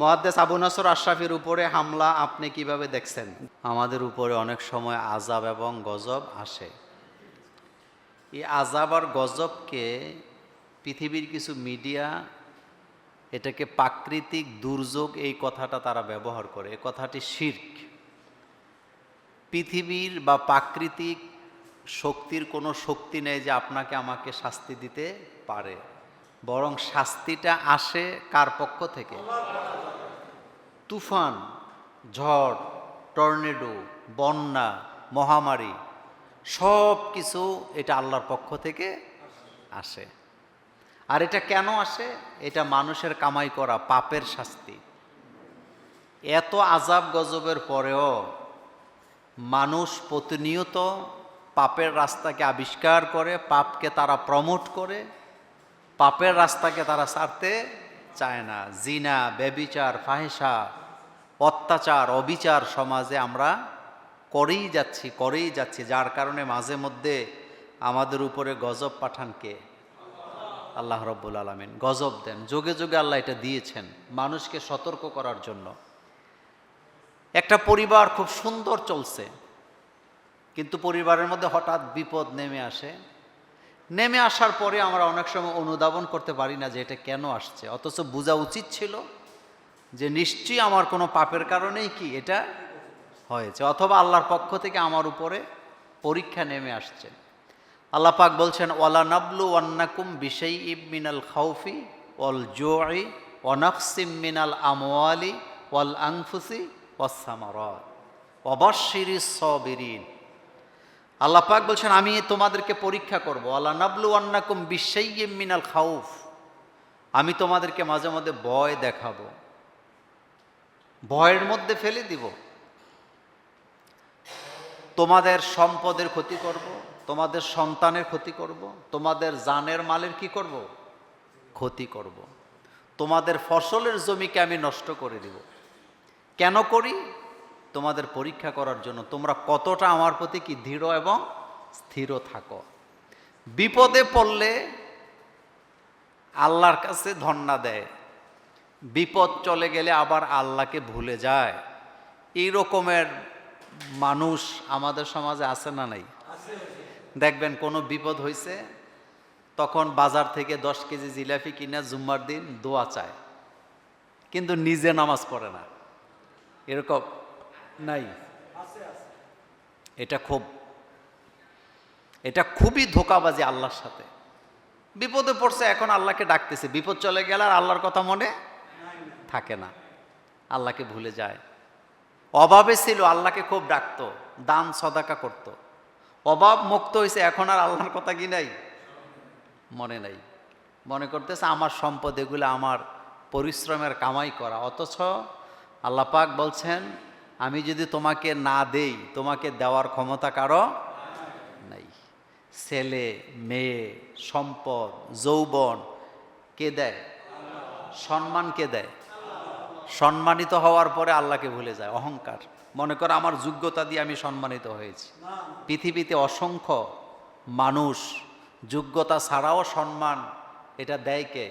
মহাদ্দেস আবু নাসর আশরাফির উপরে হামলা আপনি কীভাবে দেখছেন? আমাদের উপরে অনেক সময় আজাব এবং গজব আসে। এই আজাব আর গজবকে পৃথিবীর কিছু মিডিয়া এটাকে প্রাকৃতিক দুর্যোগ এই কথাটা তারা ব্যবহার করে। এ কথাটি শির্ক। পৃথিবীর বা প্রাকৃতিক শক্তির কোনো শক্তি নেই যে আপনাকে আমাকে শাস্তি দিতে পারে। বরং শাস্তিটা আসে কার পক্ষ থেকে? তুফান, ঝড়, টর্নেডো, বন্যা, মহামারী, সব কিছু এটা আল্লাহর পক্ষ থেকে আসে। আর এটা কেন আসে? এটা মানুষের কামাই করা, পাপের শাস্তি। এত আজাব গজবের পরেও মানুষ প্রতিনিয়ত পাপের রাস্তাকে আবিষ্কার করে, পাপকে তারা প্রমোট করে পাপের রাস্তাকে তারা ছাড়তে চায় না। জিনা, ব্যবিচার ফাহেসা অত্যাচার, অবিচার সমাজে আমরা করেই যাচ্ছি করেই যাচ্ছি। যার কারণে মাঝে মধ্যে আমাদের উপরে গজব পাঠানকে আল্লাহ রব্বুল আলমিন। গজব দেন। যোগে যোগে আল্লাহ এটা দিয়েছেন মানুষকে সতর্ক করার জন্য। একটা পরিবার খুব সুন্দর চলছে, কিন্তু পরিবারের মধ্যে হঠাৎ বিপদ নেমে আসে। নেমে আসার পরে আমরা অনেক সময় অনুধাবন করতে পারি না যে এটা কেন আসছে। অথচ বোঝা উচিত ছিল যে নিশ্চয়ই আমার কোনো পাপের কারণেই কি এটা হয়েছে, অথবা আল্লাহর পক্ষ থেকে আমার উপরে পরীক্ষা নেমে আসছে। আল্লাহ পাক বলছেন, ওয়ালা নাবলু ওয়ান্নাকুম বিশাই ইব মিনাল খাউফি ওয়াল জোয়াই ওয়ানাকসিম মিনাল আমওয়ালি ওয়াল আংফুসি ওয়াসামারত অবশ্যিরি সবিরিন। আল্লাহ পাক বলছেন, আমি তোমাদেরকে পরীক্ষা করব। আল্লাহ নাবলু আন্নাকুম বিশাইয়িম মিনাল খাউফ। আমি তোমাদেরকে মাঝে মধ্যে ভয় দেখাবো। ভয়ের মধ্যে ফেলে দিব। তোমাদের সম্পদের ক্ষতি করব, তোমাদের সন্তানের ক্ষতি করব, তোমাদের জানের মালের কি করব? ক্ষতি করব। তোমাদের ফসলের জমিকে আমি নষ্ট করে দিব। কেন করি? তোমাদের পরীক্ষা করার জন্য তোমরা কতটা আমার প্রতি কি দৃঢ় এবং স্থির থাকো? বিপদে পড়লে আল্লাহর কাছে ধন্না দেয়। বিপদ চলে গেলে আবার আল্লাহকে ভুলে যায়। এই রকমের মানুষ আমাদের সমাজে আছে না নাই? দেখবেন কোনো বিপদ হয়েছে তখন বাজার থেকে দশ কেজি জিলাপি কিনা জুম্মার দিন দোয়া চায়, কিন্তু নিজে নামাজ পড়ে না। এরকম নাই। এটা খুব এটা খুবই ধোকাবাজি আল্লাহর সাথে। বিপদে পড়ছে এখন আল্লাহকে ডাকতেছে। বিপদ চলে গেলে আর আল্লাহর কথা মনে থাকে না। আল্লাহকে ভুলে যায়। অভাবে ছিল আল্লাহকে খুব ডাকতো দান সদাকা করত। অভাব মুক্ত হয়েছে এখন আর আল্লাহর কথা কি নাই? মনে নাই। মনে করতেছে আমার সম্পদ এগুলো আমার পরিশ্রমের কামাই করা। অথচ আল্লাহ পাক বলছেন আমি যদি তোমাকে না দেই, তোমাকে দেওয়ার ক্ষমতা কারও নাই। ছেলে, মেয়ে, সম্পদ, যৌবন, কে দেয়? সম্মান কে দেয়? সম্মানিত হওয়ার পরে আল্লাহকে ভুলে যায়, অহংকার। মনে করো আমার যোগ্যতা দিয়ে আমি সম্মানিত হয়েছি। পৃথিবীতে অসংখ্য মানুষ যোগ্যতা ছাড়াও সম্মান, এটা দেয় কে?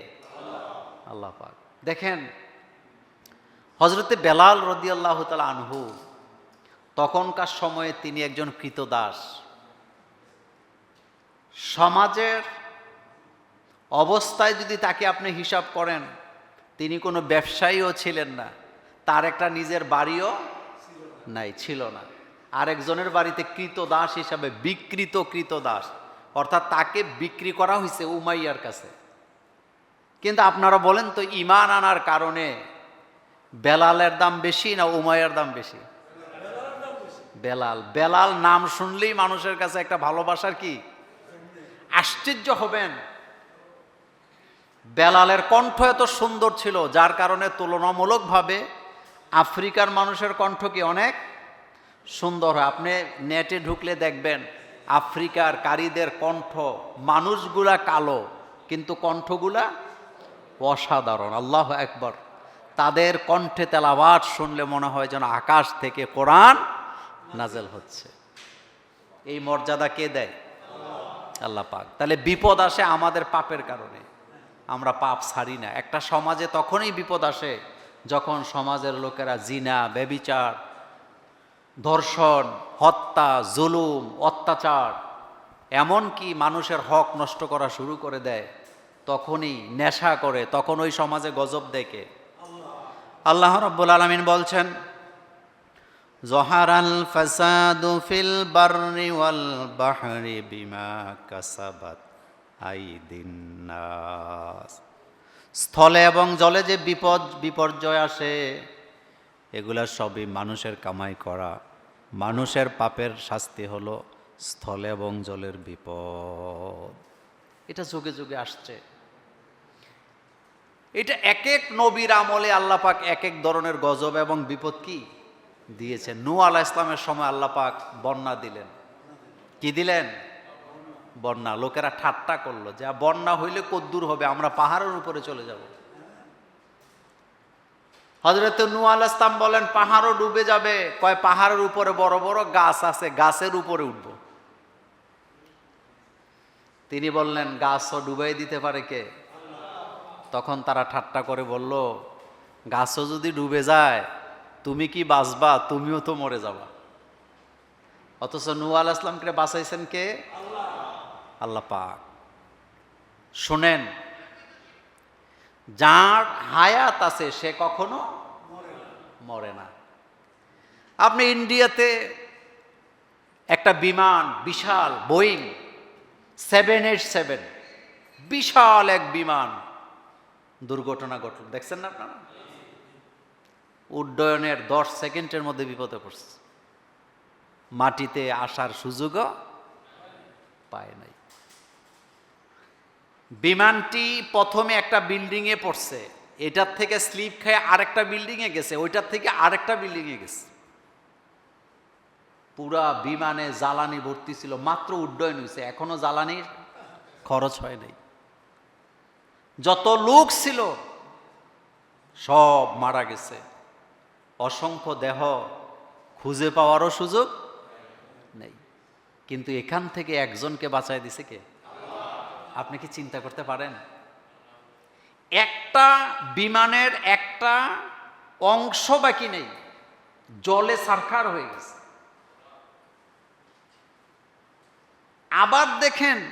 আল্লাহ পাক। দেখেন হজরতে বেলাল রদি আল্লাহ তালা আনহু, তখনকার সময়ে তিনি একজন কৃতদাস সমাজের অবস্থায় যদি তাকে আপনি হিসাব করেন, তিনি কোনো ব্যবসায়ীও ছিলেন না, তার একটা নিজের বাড়িও নাই, ছিল না। আরেকজনের বাড়িতে কৃতদাস হিসাবে বিকৃত কৃতদাস অর্থাৎ তাকে বিক্রি করা হয়েছে উমাইয়ার কাছে। কিন্তু আপনারা বলেন তো, ইমান আনার কারণে বেলালের দাম বেশি না উমায়ের দাম বেশি? বেলাল। বেলাল নাম শুনলেই মানুষের কাছে একটা ভালোবাসার কি? আশ্চর্য হবেন। বেলালের কণ্ঠ এত সুন্দর ছিল, যার কারণে তুলনামূলকভাবে আফ্রিকার মানুষের কণ্ঠ কি অনেক সুন্দর হয়। আপনি নেটে ঢুকলে দেখবেন, আফ্রিকার কারীদের কণ্ঠ, মানুষগুলা কালো, কিন্তু কণ্ঠগুলা অসাধারণ। আল্লাহ একবার তাদের কণ্ঠে তেলাবাট শুনলে মনে হয় যেন আকাশ থেকে কোরআন নাজেল হচ্ছে। এই মর্যাদা কে দেয়? আল্লাহ পাক। তাহলে বিপদ আসে আমাদের পাপের কারণে। আমরা পাপ ছাড়ি না। একটা সমাজে তখনই বিপদ আসে যখন সমাজের লোকেরা জিনা বেবিচার ধর্ষণ, হত্যা, জুলুম, অত্যাচার, এমনকি মানুষের হক নষ্ট করা শুরু করে দেয়, তখনই নেশা করে, তখন ওই সমাজে গজব দেখে। আল্লাহ রব্বুল আলমিন বলছেন, জহারাল ফাসাদু ফিল বাররি ওয়াল বাহরি বিমা কাসাবাত আইদিন নাস। স্থলে এবং জলে যে বিপদ, বিপর্যয় আসে, এগুলা সবই মানুষের কামাই করা। মানুষের পাপের শাস্তি হলো স্থলে এবং জলের বিপদ। এটা যুগে যুগে আসছে। এটা এক এক নবীর আমলে আল্লাহ পাক এক এক ধরনের গজব এবং বিপদ কি? দিয়েছে নু আলা ইসলামের সময় আল্লাহ পাক বন্যা দিলেন। কি দিলেন? বন্যা। লোকেরা ঠাট্টা করল যে বন্যা হইলে কদ্দূর হবে, আমরা পাহাড়ের উপরে চলে যাব। হজরত নু আল ইসলাম বলেন, পাহাড়ও ডুবে যাবে। কয়, পাহাড়ের উপরে বড় বড় গাছ আছে, গাছের উপরে উঠব। তিনি বললেন, গাছও ডুবাই দিতে পারে কে? তখন তারা ঠাট্টা করে বলল গাছও যদি ডুবে যায় তুমি কি বাঁচবা? তুমিও তো মরে যাবা। অথচ নু আল ইসলামকে বাঁচাইছেন কে? আল্লাহ পাক। শোনেন যার হায়াত আছে সে কখনো মরে না। আপনি ইন্ডিয়াতে একটা বিমান বিশাল বোয়িং সেভেন এইট সেভেন বিশাল এক বিমান দুর্ঘটনা ঘটল। দেখছেন না আপনারা? উড্ডয়নের দশ সেকেন্ডের মধ্যে বিপদে পড়ছে। মাটিতে আসার সুযোগও পায় নাই। বিমানটি প্রথমে একটা বিল্ডিংয়ে পড়ছে। এটার থেকে স্লিপ খেয়ে আরেকটা বিল্ডিংয়ে গেছে। ওইটার থেকে আরেকটা বিল্ডিংয়ে গেছে। পুরা বিমানে জ্বালানি ভর্তি ছিল। মাত্র উড্ডয়ন হয়েছে এখনও জ্বালানির খরচ হয় নাই। যত লোক ছিল, সব মারা গেছে। অসংখ্য দেহ খুঁজে পাওয়ারও সুযোগ নেই। কিন্তু এখান থেকে একজনকে বাঁচায় দিছে কে? আপনি কি চিন্তা করতে পারেন? একটা বিমানের একটা অংশ বাকি নেই, জলে সারখার হয়ে গেছে। আবার দেখেন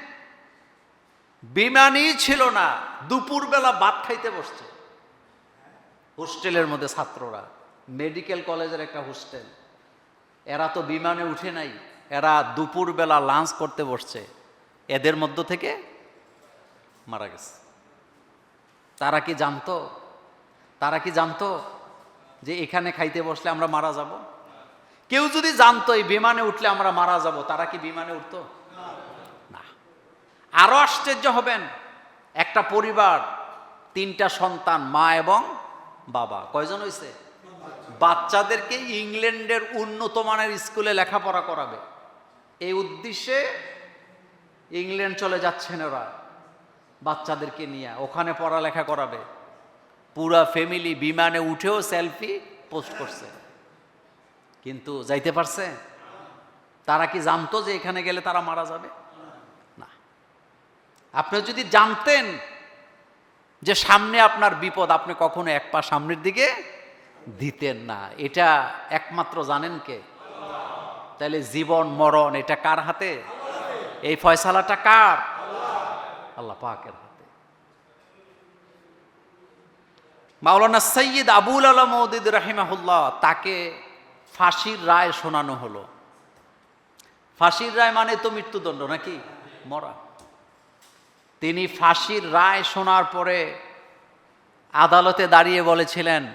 বিমানই ছিল না, দুপুরবেলা ভাত খাইতে বসছে। হোস্টেলের মধ্যে ছাত্ররা, মেডিকেল কলেজের একটা হোস্টেল। এরা তো বিমানে উঠে নাই, এরা দুপুরবেলা লাঞ্চ করতে বসছে। এদের মধ্য থেকে মারা গেছে। তারা কি জানতো? তারা কি জানতো যে এখানে খাইতে বসলে আমরা মারা যাব? কেউ যদি জানতো এই বিমানে উঠলে আমরা মারা যাব, তারা কি বিমানে উঠতো? না আরও আশ্চর্য হবেন। একটা পরিবার, তিনটা সন্তান, মা এবং বাবা। কয়জন হয়েছে বাচ্চাদেরকে ইংল্যান্ডের উন্নত মানের স্কুলে লেখাপড়া করাবে। এই উদ্দেশ্যে ইংল্যান্ড চলে যাচ্ছেন ওরা, বাচ্চাদেরকে নিয়ে। ওখানে পড়ালেখা করাবে। পুরা ফ্যামিলি বিমানে উঠেও সেলফি পোস্ট করছে। কিন্তু যাইতে পারছে? তারা কি জানতো যে এখানে গেলে তারা মারা যাবে? আপনি যদি জানতেন যে সামনে আপনার বিপদ, আপনি কখনো এক পা সামনের দিকে দিতেন না। এটা একমাত্র জানেন কে? তাহলে জীবন, মরণ, এটা কার হাতে? এই ফয়সালাটা কার? আল্লাহ পাকের হাতে। মাওলানা সৈয়দ আবুল আলম মৌদিদ রাহিমাহুল্লাহ, তাকে ফাঁসির রায় শোনানো হলো। ফাঁসির রায় মানে তো মৃত্যুদণ্ড নাকি? মরা। তিনি ফাঁসির রায় শোনার পরে আদালতে দাঁড়িয়ে বলেছিলেন,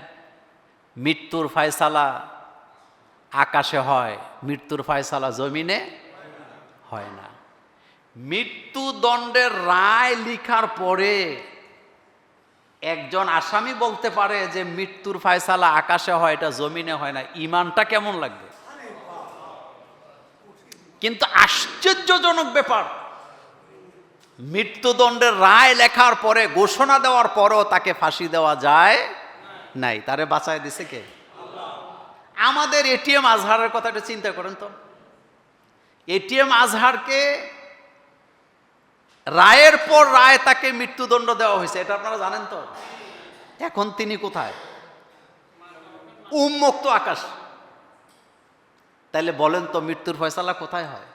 মৃত্যুর ফয়সালা আকাশে হয়, মৃত্যুর ফয়সালা জমিনে হয় না। মৃত্যুদণ্ডের রায় লিখার পরে একজন আসামি বলতে পারে যে, মৃত্যুর ফয়সালা আকাশে হয়, এটা জমিনে হয় না। ইমানটা কেমন লাগবে? কিন্তু আশ্চর্যজনক ব্যাপার মৃত্যুদণ্ডের রায় লেখার পরে, ঘোষণা দেওয়ার পরও তাকে ফাঁসি দেওয়া যায় নাই। তারে বাঁচায় দিছে কে? আমাদের এটিএম আজহারের কথাটা চিন্তা করেন তো। এটিএম আজহারকে রায়ের পর রায় তাকে মৃত্যুদণ্ড দেওয়া হয়েছে, এটা আপনারা জানেন তো? এখন তিনি কোথায়? উন্মুক্ত আকাশ। তাহলে বলেন তো, মৃত্যুর ফয়সালা কোথায় হয়?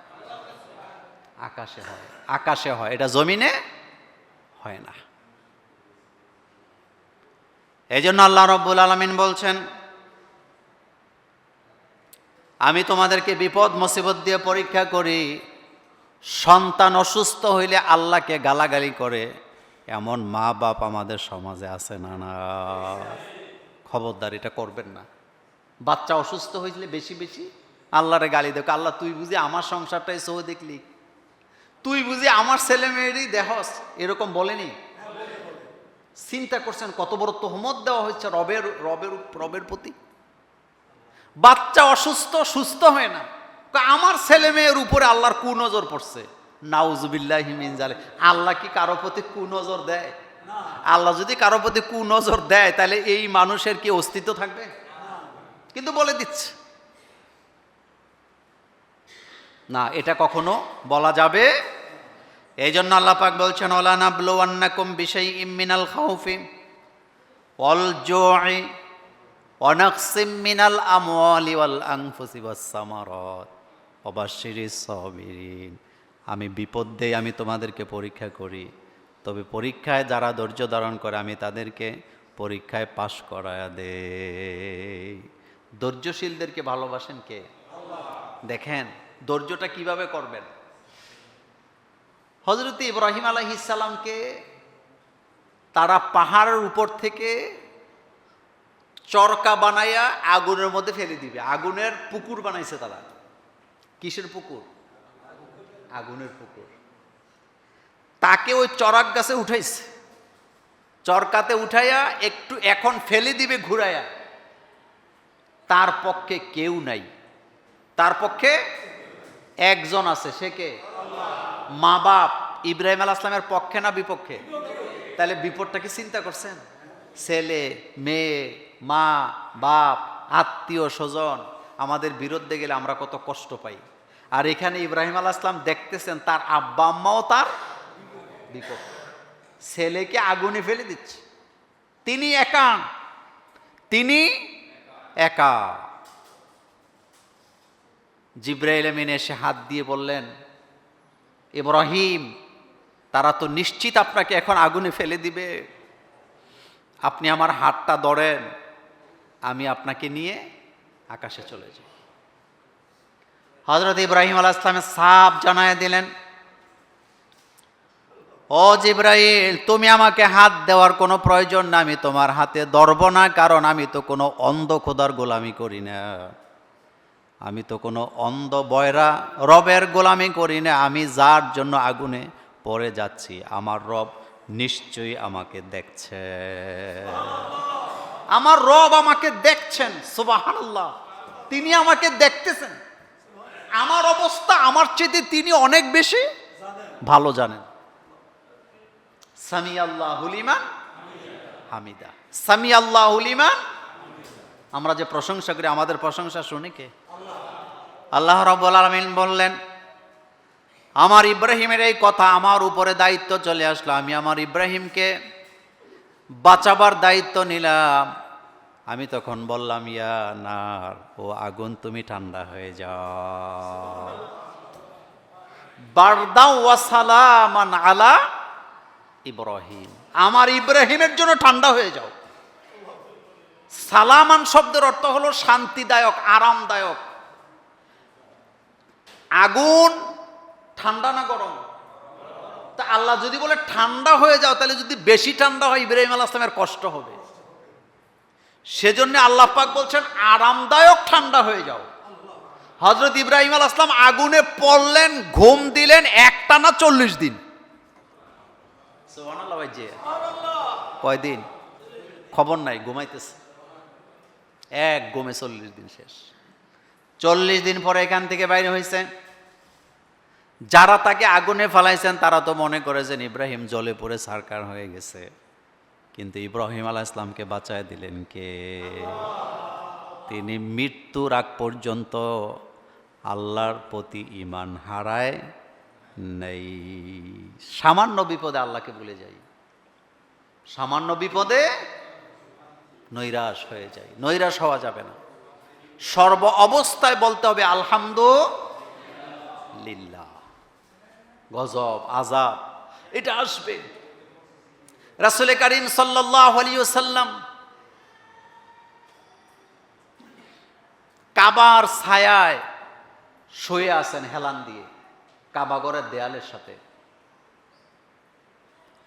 আকাশে হয়। আকাশে হয়, এটা জমিনে হয় না। এই জন্য আল্লাহ রব্বুল আলমিন বলছেন, আমি তোমাদেরকে বিপদ, মুসিবত দিয়ে পরীক্ষা করি। সন্তান অসুস্থ হইলে আল্লাহকে গালাগালি করে। এমন মা বাপ আমাদের সমাজে আছে না না। খবরদার, এটা করবেন না। বাচ্চা অসুস্থ হয়েছিল বেশি বেশি আল্লাহরে গালি দেখো আল্লাহ, তুই বুঝি আমার সংসারটাই সহ দেখলি? তুই বুঝি আমার ছেলে মেয়েরই দেহস? এরকম বলেনি? চিন্তা করছেন, কত বড় তোহমত দেওয়া হয়েছে রবের রবের রবের প্রতি? বাচ্চা অসুস্থ, সুস্থ হয় না। আমার ছেলে মেয়ের উপরে আল্লাহর কুনজর পড়ছে। নাউজুবিল্লাহ আল্লাহ কি কারও প্রতি কুনজর দেয়? আল্লাহ যদি কারও প্রতি কুনজর দেয়, তাহলে এই মানুষের কি অস্তিত্ব থাকবে? কিন্তু বলে দিচ্ছে। না, এটা কখনো বলা যাবে? এই জন্য আল্লাহ পাক বলছেন ওলা বিষয় ইমিনাল খাউফি অল জোয় অনাকসিম মিনাল আমি বিপদ দেই, আমি তোমাদেরকে পরীক্ষা করি। তবে পরীক্ষায় যারা ধৈর্য ধারণ করে, আমি তাদেরকে পরীক্ষায় পাশ করায়া দে ধৈর্যশীলদেরকে ভালোবাসেন কে? দেখেন ধৈর্যটা কীভাবে করবেন? হজরত ইব্রাহিম আলাইসাল্লামকে তারা পাহাড়ের উপর থেকে চরকা বানাইয়া আগুনের মধ্যে ফেলে দিবে। আগুনের পুকুর বানাইছে তারা। কিসের পুকুর? আগুনের পুকুর। তাকে ওই চরাক গাছে উঠাইছে। চরকাতে উঠাইয়া একটু এখন ফেলে দিবে ঘুরাইয়া। তার পক্ষে কেউ নাই। তার পক্ষে একজন আছে, সে কে? মা বাপ। ইব্রাহিম আল আসলামের পক্ষে না বিপক্ষে? তাহলে বিপদটা কি চিন্তা করছেন? ছেলে, মেয়ে, মা, বাপ, আত্মীয়, স্বজন, আমাদের বিরুদ্ধে গেলে আমরা কত কষ্ট পাই। আর এখানে ইব্রাহিম আল আসলাম দেখতেছেন, তার আব্বা আম্মাও তার বিপক্ষ। ছেলেকে আগুনে ফেলে দিচ্ছে। তিনি একা তিনি একা। জিব্রাইল আমিন এসে হাত দিয়ে বললেন, ইব্রাহিম, তারা তো নিশ্চিত আপনাকে এখন আগুনে ফেলে দিবে। আপনি আমার হাতটা ধরেন, আমি আপনাকে নিয়ে আকাশে চলে যাই। হজরত ইব্রাহিম আলাহ ইসলামের সাপ জানায় দিলেন, ও জিব্রাইল, তুমি আমাকে হাত দেওয়ার কোনো প্রয়োজন না আমি তোমার হাতে ধরব না, কারণ আমি তো কোনো অন্ধ খোদার গোলামি করি না। আমি তো কোনো অন্ধ বয়রা রবের গোলামি করি না, আমি যার জন্য আগুনে পড়ে যাচ্ছি, আমার রব নিশ্চয়ই আমাকে দেখছে। আমার রব আমাকে দেখছেন সুবাহান্লাহ তিনি আমাকে দেখতেছেন। আমার অবস্থা আমার চেয়ে তিনি অনেক বেশি ভালো জানেন। সামি আল্লাহ হুলিমান হামিদা। সামি আল্লাহ হুলিমান আমরা যে প্রশংসা করি, আমাদের প্রশংসা শুনি কে? আল্লাহ রব্বুল আলমিন বললেন, আমার ইব্রাহিমের এই কথা আমার উপরে দায়িত্ব চলে আসলো। আমি আমার ইব্রাহিমকে বাঁচাবার দায়িত্ব নিলাম। আমি তখন বললাম, ইয়া নার, ও আগুন তুমি ঠান্ডা হয়ে যাও। বারদা ওয়া সালামান আলা ইব্রাহিম। আমার ইব্রাহিমের জন্য ঠান্ডা হয়ে যাও। সালামান শব্দের অর্থ হলো শান্তিদায়ক, আরামদায়ক। আগুন, ঠান্ডা না গরম? তা আল্লাহ যদি বলে ঠান্ডা হয়ে যাও, তাহলে যদি বেশি ঠান্ডা হয়, ইব্রাহিম আল আসলামের কষ্ট হবে। সেজন্য আল্লাহ পাক বলছেন, আরামদায়ক ঠান্ডা হয়ে যাও। হজরত ইব্রাহিম আল আসলাম আগুনে পড়লেন, ঘুম দিলেন একটা না চল্লিশ দিন। কয়দিন? খবর নাই, ঘুমাইতেছে। এক ঘুমে চল্লিশ দিন শেষ। চল্লিশ দিন পরে এখান থেকে বাইরে হয়েছে যারা তাকে আগুনে ফেলাইছেন, তারা তো মনে করেছেন ইব্রাহিম জলে পড়ে সারকার হয়ে গেছে। কিন্তু ইব্রাহিম আলাহ ইসলামকে বাঁচায় দিলেন কে? তিনি মৃত্যুর আগ পর্যন্ত আল্লাহর প্রতি ইমান হারায় নেই। সামান্য বিপদে আল্লাহকে ভুলে যাই। সামান্য বিপদে নৈরাশ হয়ে যায় নৈরাশ হওয়া যাবে না। সর্ব অবস্থায় বলতে হবে, আলহামদুলিল্লাহ। গজব আজাব এটা আসবে। রাসুল করিম সাল্লাহ কাবার ছায়ায় শুয়ে আছেন হেলান দিয়ে কাবাগরের দেয়ালের সাথে।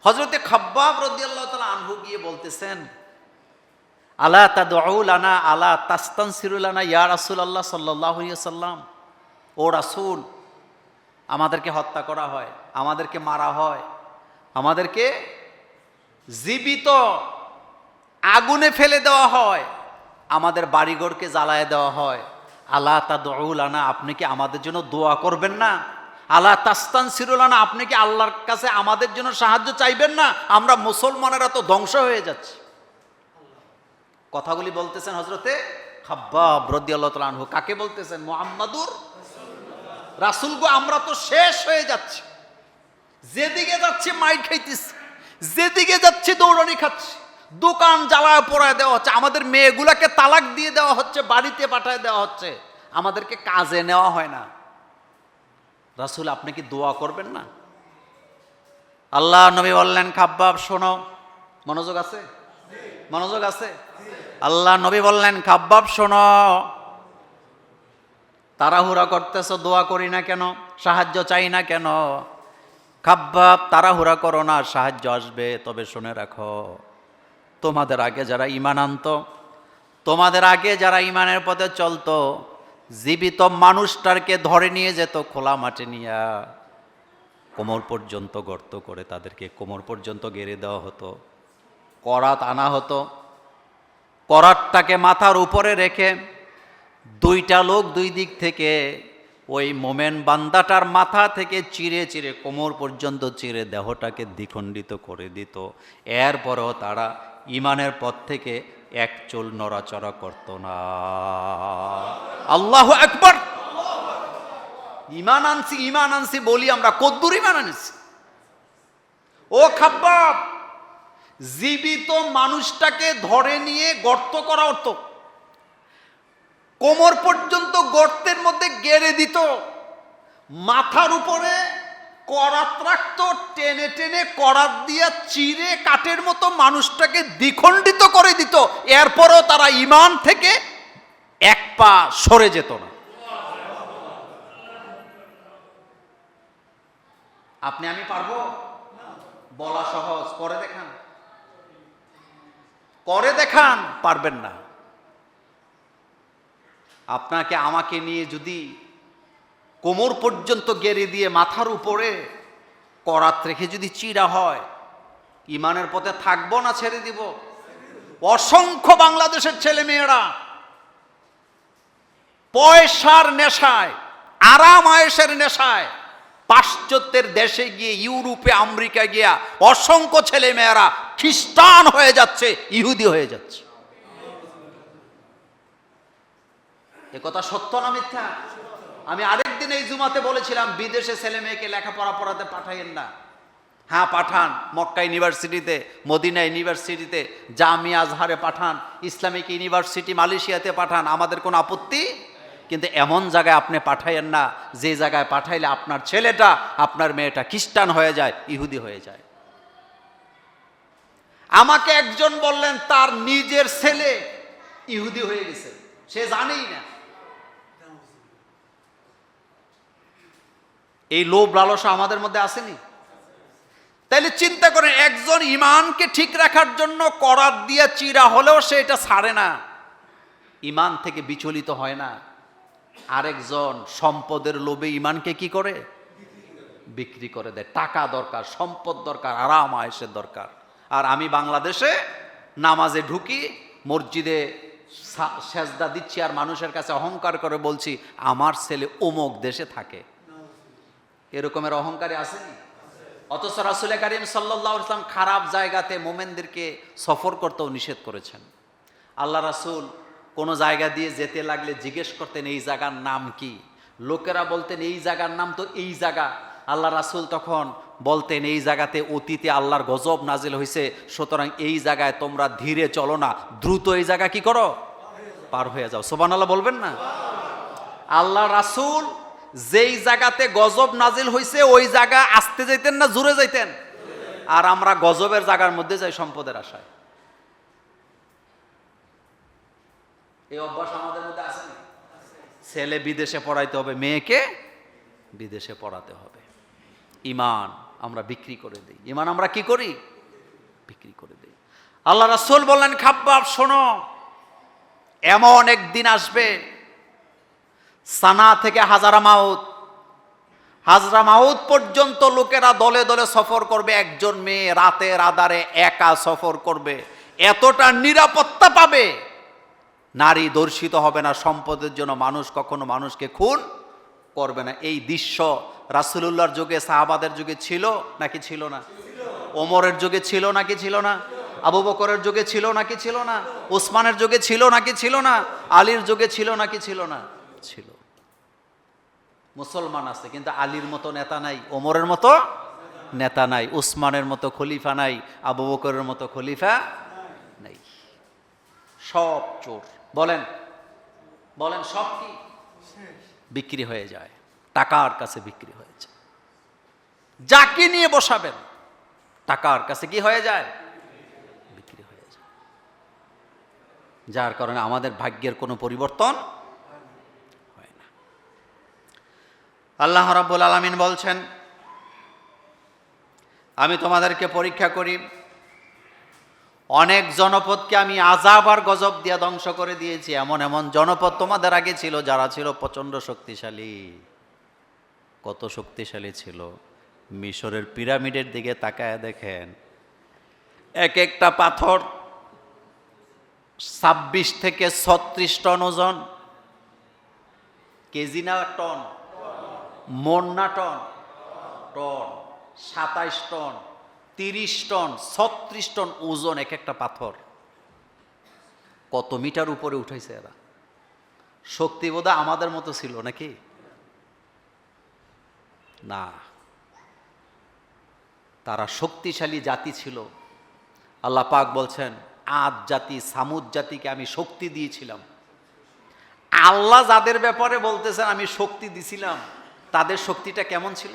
হজরতে খাব্বাব রদিয়াল্লাহ তালা আনহু গিয়ে বলতেছেন, আলা তাদউলানা আলা তাস্তান সিরুলানা ইয়া রাসুল আল্লাহ সাল্লাহ সাল্লাম ও রাসুল আমাদেরকে হত্যা করা হয়, আমাদেরকে মারা হয়, আমাদেরকে জীবিত আগুনে ফেলে দেওয়া হয়, আমাদের বাড়িঘরকে জ্বালায় দেওয়া হয়। আল্লাহ তা দৌলানা আপনি কি আমাদের জন্য দোয়া করবেন না? আল্লাহ তাস্তান সিরুলানা আপনি কি আল্লাহর কাছে আমাদের জন্য সাহায্য চাইবেন না? আমরা মুসলমানেরা তো ধ্বংস হয়ে যাচ্ছি। কথাগুলি বলতেছেন হজরতে খাব্বাব রদিয়াল্লাহ আনহু। কাকে বলতেছেন? মোহাম্মদুর রাসুল গো, আমরা তো শেষ হয়ে যাচ্ছি। যেদিকে যাচ্ছি মাইট খাইতেছি। যেদিকে যাচ্ছি, দৌড়ানি খাচ্ছি। দোকান জ্বালায় পড়ায় দেওয়া হচ্ছে। আমাদের মেয়েগুলাকে তালাক দিয়ে দেওয়া হচ্ছে, বাড়িতে পাঠায় দেওয়া হচ্ছে। আমাদেরকে কাজে নেওয়া হয় না। রাসুল, আপনি কি দোয়া করবেন না? আল্লাহ নবী বললেন, খাব্বাব, শোনো। মনোযোগ আছে? মনোযোগ আছে? আল্লাহ নবী বললেন, খাব্বাব, শোনো। তাড়াহুড়া করতেছ, দোয়া করি না কেন? সাহায্য চাই না কেন? খাব্বাব, তাড়াহুড়া করো না, সাহায্য আসবে। তবে শুনে রাখো, তোমাদের আগে যারা ইমান আনত, তোমাদের আগে যারা ইমানের পথে চলতো, জীবিত মানুষটারকে ধরে নিয়ে যেত খোলা মাঠে নিয়ে। কোমর পর্যন্ত গর্ত করে তাদেরকে কোমর পর্যন্ত গেড়ে দেওয়া হতো। করাত আনা হতো। করাতটাকে মাথার উপরে রেখে দুইটা লোক দুই দিক থেকে ওই মোমেন বান্দাটার মাথা থেকে চিরে চিরে কোমর পর্যন্ত চিরে দেহটাকে দ্বিখণ্ডিত করে দিত। এরপরেও তারা ইমানের পথ থেকে এক চুল নড়াচড়া করত না। আল্লাহ একবার ইমান আনছি ইমান আনছি বলি আমরা, কদ্দুর ইমান আনছি। ও খাব্বাব, জীবিত মানুষটাকে ধরে নিয়ে গর্ত করা হতো। কোমর পর্যন্ত গর্তের মধ্যে গেড়ে দিত। মাথার উপরে করাত রাখত টেনে টেনে করাত দিয়া চিরে কাঠের মতো মানুষটাকে দ্বিখণ্ডিত করে দিত। এরপরও তারা ইমান থেকে এক পা সরে যেত না। আপনি আমি পারব? বলা সহজ। করে দেখান। করে দেখান, পারবেন না। আপনাকে আমাকে নিয়ে যদি কোমর পর্যন্ত গেড়ে দিয়ে মাথার উপরে করাত রেখে যদি চিরা হয়, ইমানের পথে থাকব না ছেড়ে দিব? অসংখ্য বাংলাদেশের ছেলে মেয়েরা পয়সার নেশায়, আরাম আয়েসের নেশায় পাশ্চাত্যের দেশে গিয়ে, ইউরোপে আমেরিকা গিয়া অসংখ্য ছেলে মেয়েরা খ্রিস্টান হয়ে যাচ্ছে, ইহুদি হয়ে যাচ্ছে। এ কথা সত্য না মিথ্যা? আমি আরেকদিন এই জুমাতে বলেছিলাম, বিদেশে ছেলে মেয়েকে লেখাপড়া পড়াতে পাঠাইয়েন না। হ্যাঁ পাঠান। মক্কা ইউনিভার্সিটিতে, মদিনা ইউনিভার্সিটিতে জামিয়া আজহারে পাঠান, ইসলামিক ইউনিভার্সিটি মালয়েশিয়াতে পাঠান। আমাদের কোনো আপত্তি? কিন্তু এমন জায়গায় আপনি পাঠাইয়েন না, যে জায়গায় পাঠাইলে আপনার ছেলেটা, আপনার মেয়েটা খ্রিস্টান হয়ে যায়, ইহুদি হয়ে যায়। আমাকে একজন বললেন, তার নিজের ছেলে ইহুদি হয়ে গেছে। সে জানেই না। এই লোভ লালসা আমাদের মধ্যে আসেনি? তাইলে চিন্তা করেন, একজন ইমানকে ঠিক রাখার জন্য করার দিয়ে চিরা হলেও সে এটা ছাড়ে না। ইমান থেকে বিচলিত হয় না। আরেকজন সম্পদের লোভে ইমানকে কি করে? বিক্রি করে দেয়। টাকা দরকার, সম্পদ দরকার, আরাম, আয়েসের দরকার। আর আমি বাংলাদেশে নামাজে ঢুকি, মসজিদে সেজদা দিচ্ছি আর মানুষের কাছে অহংকার করে বলছি, আমার ছেলে অমুক দেশে থাকে। এরকমের অহংকারে আসেনি? অথচ রাসুল করিম সাল্লাহ ইসলাম খারাপ জায়গাতে মোমেনদেরকে সফর করতেও নিষেধ করেছেন। আল্লাহ রাসুল কোনো জায়গা দিয়ে যেতে লাগলে জিজ্ঞেস করতেন, এই জায়গার নাম কি? লোকেরা বলতেন, এই জায়গার নাম তো এই জায়গা। আল্লাহ রাসুল তখন বলতেন, এই জায়গাতে অতীতে আল্লাহর গজব নাজিল হয়েছে সুতরাং এই জায়গায় তোমরা ধীরে চলো না, দ্রুত এই জায়গা কি করো? পার হয়ে যাও। সোবান আল্লাহ বলবেন না? আল্লাহ রাসূল যেই জায়গাতে গজব নাজিল হয়েছে ওই জায়গা আসতে যাইতেন না, জুড়ে যাইতেন? আর আমরা গজবের জায়গার মধ্যে যাই সম্পদের আশায়। এই অভ্যাস আমাদের মধ্যে আছে? ছেলে বিদেশে পড়াইতে হবে, মেয়েকে বিদেশে পড়াতে হবে। ইমান আমরা বিক্রি করে দিই। ইমান আমরা কি করি? বিক্রি করে দিই। আল্লাহ রাসূল বললেন, খাব্বাব, শোনো, এমন একদিন আসবে সানা থেকে হাজারা মাউত। হাজরা মাউত পর্যন্ত লোকেরা দলে দলে সফর করবে, একজন মেয়ে রাতে রাদারে একা সফর করবে। এতটা নিরাপত্তা পাবে। নারী দর্শিত হবে না, সম্পদের জন্য মানুষ কখনো মানুষকে খুন করবে না। এই দৃশ্য রাসুলুল্লাহর যুগে, সাহাবাদের যুগে ছিল নাকি ছিল না? ওমরের যুগে ছিল নাকি ছিল না? আবু বকরের যুগে ছিল নাকি ছিল না? ওসমানের যুগে ছিল নাকি ছিল না? আলীর যুগে ছিল নাকি ছিল না? ছিল। মুসলমান আছে, কিন্তু আলীর মতো নেতা নাই, ওমরের মতো নেতা নাই, উসমানের মতো খলিফা নাই, আবু বকরের মতো খলিফা নাই। সব চোর। বলেন বলেন সব কি? বিক্রি হয়ে যায়, টাকার কাছে বিক্রি হয়ে যায়। যাকে নিয়ে বসাবেন, টাকার কাছে কি হয়ে যায়? বিক্রি হয়ে যায়। যার কারণে আমাদের ভাগ্যের কোনো পরিবর্তন হয় না আল্লাহ রাব্বুল আলামিন বলছেন, আমি তোমাদেরকে পরীক্ষা করি, অনেক জনপদকে আমি আজাব আর গজব দিয়ে ধ্বংস করে দিয়েছি। এমন এমন জনপদ তোমাদের আগে ছিল যারা ছিল প্রচণ্ড শক্তিশালী। কত শক্তিশালী ছিল। মিশরের পিরামিডের দিকে তাকায় দেখেন, এক একটা পাথর ছাব্বিশ থেকে ছত্রিশ টন ওজন, কেজি না, টন? মন না টন টন সাতাইশ টন, তিরিশ টন, ছত্রিশ টন ওজন এক একটা পাথর। কত মিটার উপরে উঠাইছে এরা? শক্তি বোধ আমাদের মতো ছিল নাকি? না। তারা শক্তিশালী জাতি ছিল। আল্লাহ পাক বলছেন, আদ জাতি, সামুদ জাতিকে আমি শক্তি দিয়েছিলাম। আল্লাহ যাদের ব্যাপারে বলতেছেন, আমি শক্তি দিছিলাম। তাদের শক্তিটা কেমন ছিল?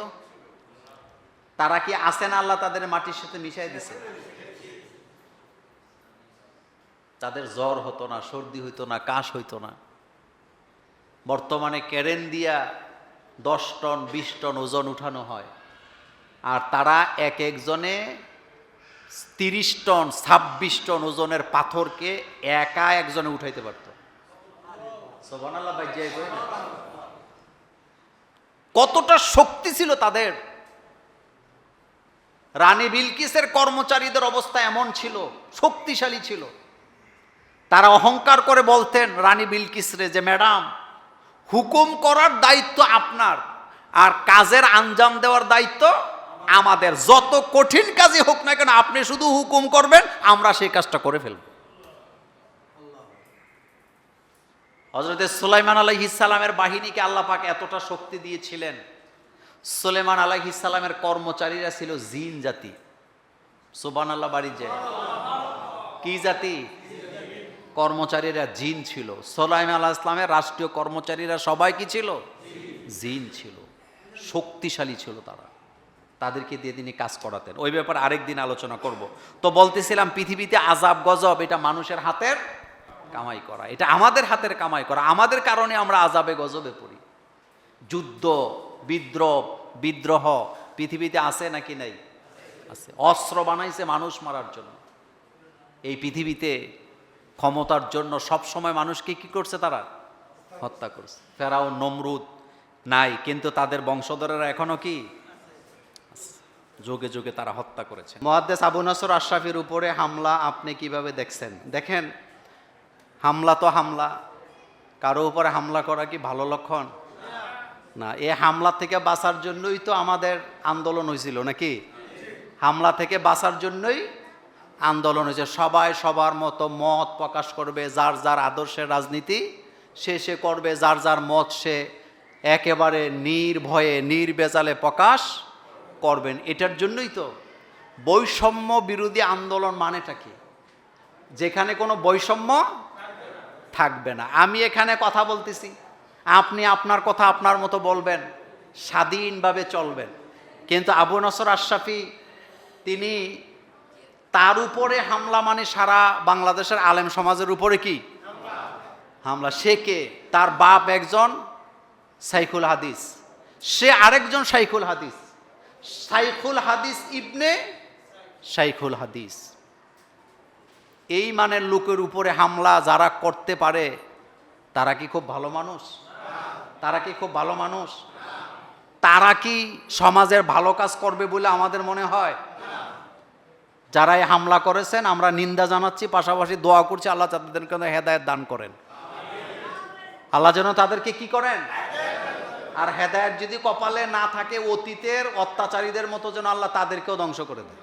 তারা কি আসেন আল্লাহ তাদের মাটির সাথে মিশাই দিছে? তাদের জ্বর হতো না, সর্দি হইতো না, কাশ হইতো না। বর্তমানে কেরেন দিয়া দশ টন, বিশ টন ওজন উঠানো হয়। আর তারা এক একজনে তিরিশ টন, ছাব্বিশ টন ওজনের পাথরকে একা একজনে উঠাইতে পারত। সোভান আল্লাহ? কতটা শক্তি ছিল তাদের? রানী বিলকিসের কর্মচারীদের অবস্থা এমন ছিল, শক্তিশালী ছিল। তারা অহংকার করে বলতেন, রানী বিলকিসরে যে ম্যাডাম, হুকুম করার দায়িত্ব আপনার, আর কাজের আঞ্জাম দেওয়ার দায়িত্ব আমাদের। যত কঠিন কাজই হোক না কেন, আপনি শুধু হুকুম করবেন, আমরা সেই কাজটা করে ফেলব। হজরত সুলাইমান আলহিসালামের বাহিনীকে আল্লাহ পাক এতটা শক্তি দিয়েছিলেন। সুলেমান আলাইহিসালামের কর্মচারীরা ছিল জিন জাতি। সুবান আল্লাহ বাড়ি যায়। কি জাতি? কর্মচারীরা জিন ছিল। সোলাইম আল্লাহ ইসলামের রাষ্ট্রীয় কর্মচারীরা সবাই কি ছিল? জিন ছিল। শক্তিশালী ছিল তারা। তাদেরকে দিয়ে তিনি কাজ করাতেন। ওই ব্যাপারে আরেক দিন আলোচনা করব। তো বলতেছিলাম, পৃথিবীতে আজাব গজব এটা মানুষের হাতের কামাই করা, এটা আমাদের হাতের কামাই করা, আমাদের কারণে আমরা আজাবে গজবে পড়ি। যুদ্ধ, বিদ্রোহ বিদ্রোহ, পৃথিবীতে আছে নাকি নাই? আছে। অস্ত্র বানাইছে মানুষ মারার জন্য। এই পৃথিবীতে ক্ষমতার জন্য সব সময় মানুষকে কি করছে তারা? হত্যা করছে। ফেরাও নমরুদ নাই, কিন্তু তাদের বংশধরেরা এখনও কি? যোগে যোগে তারা হত্যা করেছে। মহাদ্দেস আবু নাসর আশরাফির উপরে হামলা আপনি কীভাবে দেখছেন? দেখেন হামলা তো হামলা। কারও উপরে হামলা করা কি ভালো লক্ষণ? না, এ হামলা থেকে বাঁচার জন্যই তো আমাদের আন্দোলন হয়েছিল নাকি? হামলা থেকে বাঁচার জন্যই আন্দোলন হয়েছে সবাই সবার মতো মত প্রকাশ করবে, যার যার আদর্শের রাজনীতি সে সে করবে, যার যার মত সে একেবারে নির্ভয়ে, নির্বেজালে প্রকাশ করবেন। এটার জন্যই তো বৈষম্য বিরোধী আন্দোলন মানেটা কি? যেখানে কোনো বৈষম্য থাকবে না। আমি এখানে কথা বলতেছি। আপনি আপনার কথা আপনার মতো বলবেন। স্বাধীনভাবে চলবেন। কিন্তু আবু নসর আশরাফি, তিনি তার উপরে হামলা মানে সারা বাংলাদেশের আলেম সমাজের উপরে কি? হামলা। সে কে? তার বাপ একজন সাইকুল হাদিস। সে আরেকজন সাইকুল হাদিস। সাইকুল হাদিস ইবনে সাইকুল হাদিস। এই মানের লোকের উপরে হামলা যারা করতে পারে, তারা কি খুব ভালো মানুষ? তারা কি খুব ভালো মানুষ? তারা কি সমাজের ভালো কাজ করবে বলে আমাদের মনে হয়? যারা এই হামলা করেছেন, আমরা নিন্দা জানাচ্ছি, পাশাপাশি দোয়া করছি, আল্লাহ তাদেরকে হেদায়ত দান করেন। আল্লাহ যেন তাদেরকে কি করেন? আর হেদায়ত যদি কপালে না থাকে, অতীতের অত্যাচারীদের মতো যেন আল্লাহ তাদেরকেও ধ্বংস করে দেয়